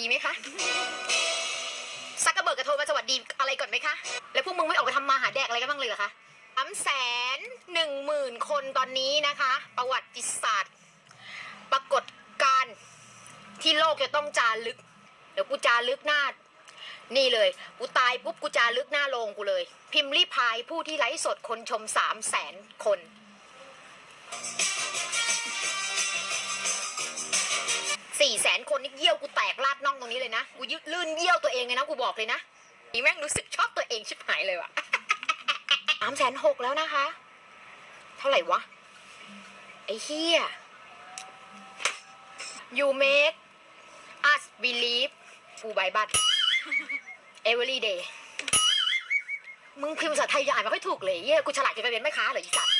ดีไหมคะซักกระเบิดกระโทรมาสวัสดีอะไรก่อนไหมคะ แล้วพวกมึงไม่ออกไปทำมาหาแดกอะไรกันบ้างเลยเหรอคะสามแสนหนึ่งหมื่นคนตอนนี้นะคะ ประวัติศาสตร์ ปรากฏการณ์ที่โลกจะต้องจารึก เดี๋ยวกูจารึกหน้า นี่เลย กูตายปุ๊บกูจารึกหน้าโรงกูเลย พิมพ์รีพายผู้ที่ไลฟ์สดคนชมสามแสนคนสี่แสนคนนี่เยี่ยว นะกูยืดลื่นเยี่ยวตัวเองเลยนะกูบอกเลยนะนี่แม่งรู้สึกชอบตัวเองชิบหายเลยว่ะสามแสนหกแล้วนะคะ เท่าไหร่วะ ไอ้เฮีย you make us believe ฟูใบบัต every day มึงพิมพ์ภาษาไทยยังอ่านไม่ค่อยถูกเลยเหี้ยกูฉลาดจะไปเป็นแม่ค้าเหรออีสัตว์